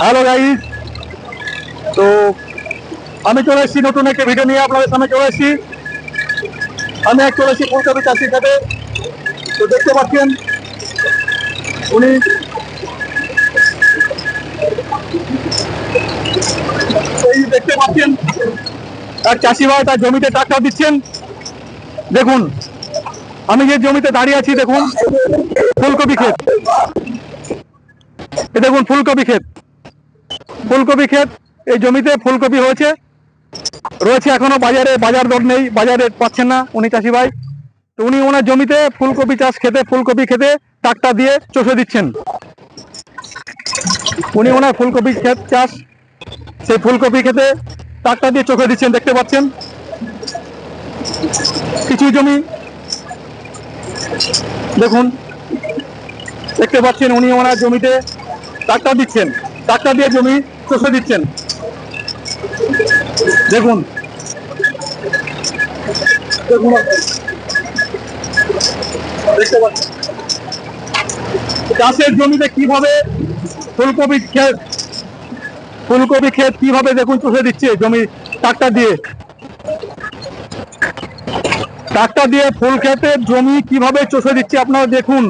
Hello guys তো আমি চলে এসেছি নতুন একটা ভিডিও নিয়ে আপনাদের সামনে চলে এসেছি। আমি এক চলে এসেছি ফুলকপি চাষির সাথে তো দেখতে পাচ্ছেন, উনি দেখতে পাচ্ছেন এক চাষি ভাই তার জমিতে ট্রাক্টর দিচ্ছেন। দেখুন, আমি যে জমিতে দাঁড়িয়ে আছি, দেখুন, ফুলকপি ক্ষেত। দেখুন, ফুলকপি ক্ষেত। ফুলকপি ক্ষেত, এই জমিতে ফুলকপি হয়েছে। রয়েছে এখনও বাজারে, বাজার দর নেই, বাজারে পাচ্ছেন না উনি চাষি ভাই। তো উনি ওনার জমিতে ফুলকপি চাষ খেতে, ফুলকপি খেতে ট্রাক্টর দিয়ে চষে দিচ্ছেন। উনি ওনার ফুলকপি ক্ষেত চাষ, সেই ফুলকপি খেতে ট্রাক্টর দিয়ে চোখে দিচ্ছেন, দেখতে পাচ্ছেন? কিছু জমি, দেখুন, দেখতে পাচ্ছেন উনি ওনার জমিতে ট্রাক্টর দিচ্ছেন। ট্রাক্টর দিয়ে জমি চষে দিচ্ছেন। দেখুন। চাষের জমিতে কীভাবে ফুলকপি ক্ষেত ফুলকপি ক্ষেত কীভাবে দেখুন চষে দিচ্ছে জমি ট্রাক্টর দিয়ে। ট্রাক্টর দিয়ে ফুল ক্ষেতের জমি কীভাবে চষে দিচ্ছে আপনারা দেখুন।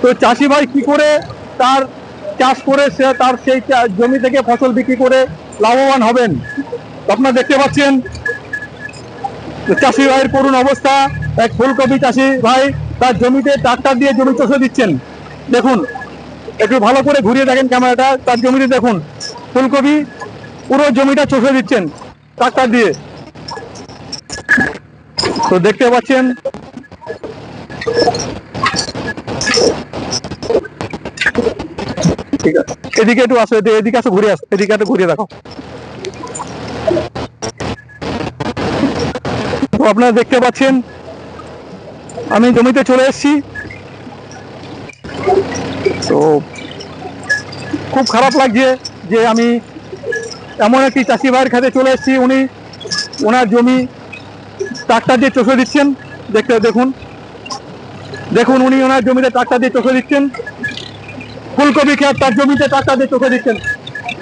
তো চাষি ভাই কি করে তার চাষ করে সে তার সেই জমি থেকে ফসল বিক্রি করে লাভবান হবেন। আপনারা দেখতে পাচ্ছেন, চাষি ভাইয়ের করুণ অবস্থা। এক ফুলকপি চাষি ভাই তার জমিতে ট্রাক্টর দিয়ে জমি চষে দিচ্ছেন। দেখুন, একটু ভালো করে ঘুরিয়ে দেখেন ক্যামেরাটা। তার জমিতে দেখুন, ফুলকপি পুরো জমিটা চষে দিচ্ছেন ট্রাক্টর দিয়ে। তো দেখতে পাচ্ছেন এদিকে একটু আসো এদিকে- আসো, ঘুরে আসো, এদিকে একটু ঘুরিয়ে দেখো। তো আপনারা দেখতে পাচ্ছেন, আমি জমিতে চলে এসেছি। তো খুব খারাপ লাগছে যে আমি এমন একটি চাষি ভাইয়ের খাতে চলে এসেছি। উনি ওনার জমি ট্রাক্টর দিয়ে চষে দিচ্ছেন। দেখতে দেখুন। দেখুন, উনি ওনার জমিতে ট্রাক্টর দিয়ে চষে দিচ্ছেন। ফুলকপি খেত তার জমিতে ট্রাক্টর দিয়ে চোখে দিচ্ছেন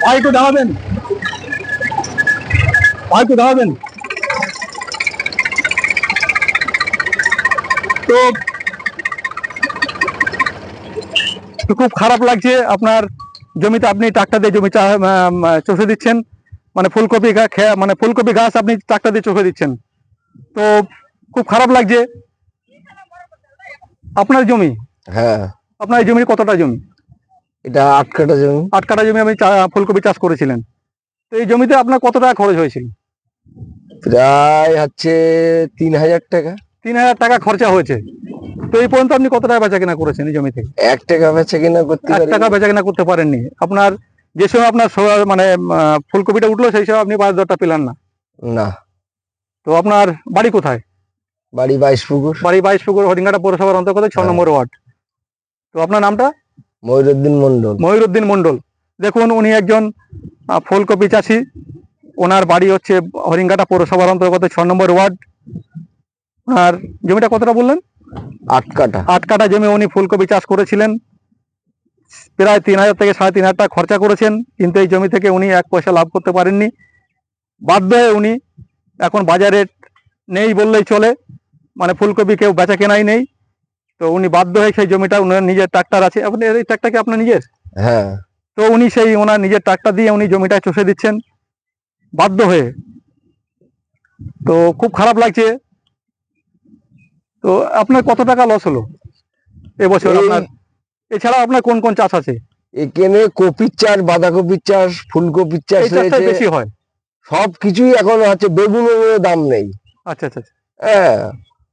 ভাই একটু দাঁড়াবেন। ভাই একটু দাঁড়াবেন। তো খুব খারাপ লাগছে আপনার জমিতে আপনি ট্রাক্টর দিয়ে জমি চষে দিচ্ছেন। মানে ফুলকপি মানে ফুলকপি গাছ আপনি ট্রাক্টর দিয়ে চষে দিচ্ছেন। তো খুব খারাপ লাগছে। আপনার জমি? হ্যাঁ। আপনার জমি কতটা জমি? এটা আট কাটা জমি। আট কাঠা জমি আপনি চা- ফুলকপি চাষ করেছিলেন। তো এই জমিতে আপনার কত টাকা খরচ হয়েছিল? প্রায় হচ্ছে তিন হাজার টাকা। তিন হাজার টাকা খরচা হয়েছে। তো এই পর্যন্ত আপনি কত টাকা বেচা কেনা করেছেন এই জমি থেকে এক টাকা বেচা কিনা করতে এক টাকা বেচা কেনা করতে পারেননি। আপনার যে সময় আপনার মানে ফুলকপিটা উঠল সেই সময় আপনি পাঁচ দরটা পেলেন না। না। তো আপনার বাড়ি কোথায়? বাড়ি বাইশ পুকুর বাড়ি বাইশ পুকুর হরিঙ্গাটা পৌরসভার অন্তর্গত ছ হ্যাঁ। নম্বর ওয়ার্ড। তো আপনার নামটা? ময়ূরুদ্দিন মন্ডল ময়ূরউদ্দিন মন্ডল দেখুন উনি একজন ফুলকপি চাষি। ওনার বাড়ি হচ্ছে হরিঙ্গাটা পৌরসভার অন্তর্গত ছ নম্বর ওয়ার্ড। আর জমিটা কতটা বললেন? আট কাটা আট কাটা জমি উনি ফুলকপি চাষ করেছিলেন। প্রায় তিন হাজার থেকে সাড়ে তিন হাজার টাকা খরচা করেছেন। কিন্তু এই জমি থেকে উনি এক পয়সা লাভ করতে পারেননি। বাধ্য হয়ে উনি এখন বাজারে নেই বললেই চলে। মানে ফুলকপি কেউ বেচা কেনাই নেই। তো উনি বাধ্য হয়ে সেই জমিটা উনার নিজের ট্রাক্টর আছে। আপনি এই ট্রাক্টর কি আপনার নিজের? হ্যাঁ। তো উনি সেই ওনার নিজের ট্রাক্টর দিয়ে উনি জমিটা চষে দিচ্ছেন। বাধ্য হয়ে। তো খুব খারাপ লাগছে। তো আপনার কত টাকা লস হলো? এবছর আপনার এছাড়া আপনার কোন কোন চাষ আছে? এখানে কপির চাষ বাঁধাকপির চাষ ফুলকপির চাষ বেশি হয়। সব কিছুই এখন হচ্ছে বেগুনের দাম নেই। আচ্ছা আচ্ছা আচ্ছা। হ্যাঁ।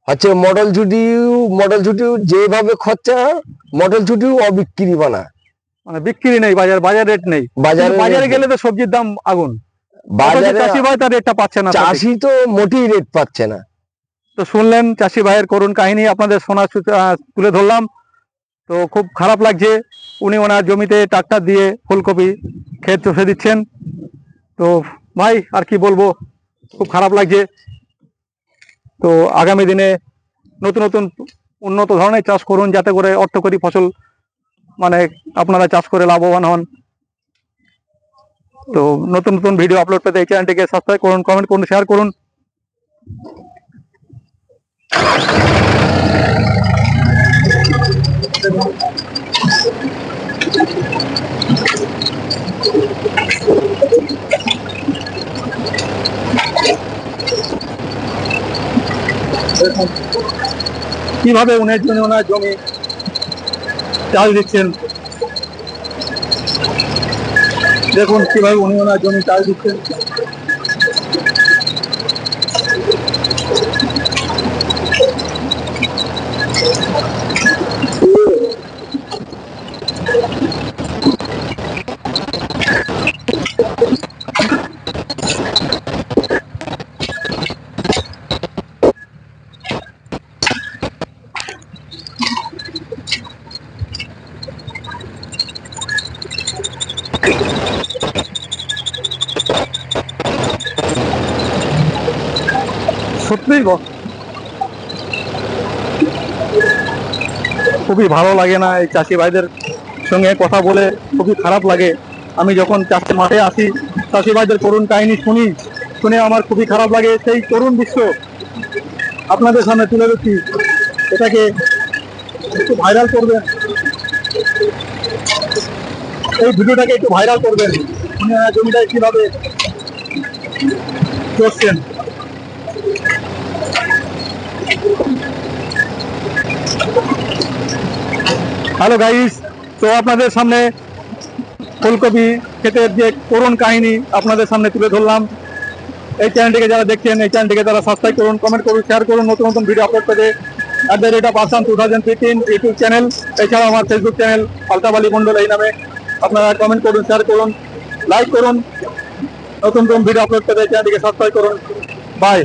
হচ্ছে মডেল ছুটিও মডেল ছুটিও যেভাবে খরচা মডেল ছুটিও অবিক্রি বানা। মানে বিক্রি নেই বাজার বাজার রেট নেই। বাজার বাজারে গেলে তো সবজির দাম আগুন। বাজারে চাষি ভাই তার রেটটা পাচ্ছে না। চাষি তো মোটেই রেট পাচ্ছে না। তো শুনলেন চাষি ভাইয়ের করুণ কাহিনী আপনাদের শোনা তুলে ধরলাম। তো খুব খারাপ লাগছে উনি ওনার জমিতে ট্রাক্টর দিয়ে ফুলকপি ক্ষেত চষে দিচ্ছেন। তো ভাই আর কি বলব? খুব খারাপ লাগছে। তো আগামী দিনে নতুন নতুন উন্নত ধরনের চাষ করুন যাতে করে অর্থকরী ফসল মানে আপনারা চাষ করে লাভবান হন। তো নতুন নতুন ভিডিও আপলোড পেতে এই চ্যানেলটিকে সাবস্ক্রাইব করুন কমেন্ট করুন শেয়ার করুন। দেখুন কীভাবে উনের জন্য ওনার জমি চাষ দিচ্ছেন? দেখুন কীভাবে উনি ওনার জমি চাষ দিচ্ছেন। সত্যিই খুবই ভালো লাগে না এই চাষি ভাইদের সঙ্গে কথা বলে, খুবই খারাপ লাগে। আমি যখন চাষি মাঠে আসি, চাষি ভাইদের করুণ কাহিনী শুনি, শুনে আমার খুবই খারাপ লাগে। সেই করুণ দৃশ্য আপনাদের সামনে তুলে ধরছি। এটাকে একটু ভাইরাল করবেন। এই ভিডিওটাকে একটু ভাইরাল করবেন। জমিটায় কীভাবে করছেন? হ্যালো গাইস তো আপনাদের সামনে ফুলকপি ক্ষেতের যে করুণ কাহিনী আপনাদের সামনে তুলে ধরলাম। এই চ্যানেলটিকে যারা দেখছেন, এই চ্যানেলটিকে তারা সাবস্ক্রাইব করুন কমেন্ট করুন শেয়ার করুন, নতুন নতুন ভিডিও আপলোড পেতে। At the rate of Assam two thousand fifteen YouTube channel এছাড়াও আমার ফেসবুক চ্যানেল আলতাবালি মন্ডল এই নামে আপনারা কমেন্ট করুন শেয়ার করুন লাইক করুন, নতুন নতুন ভিডিও আপলোড পেতে চ্যানেলটিকে সাবস্ক্রাইব করুন। বাই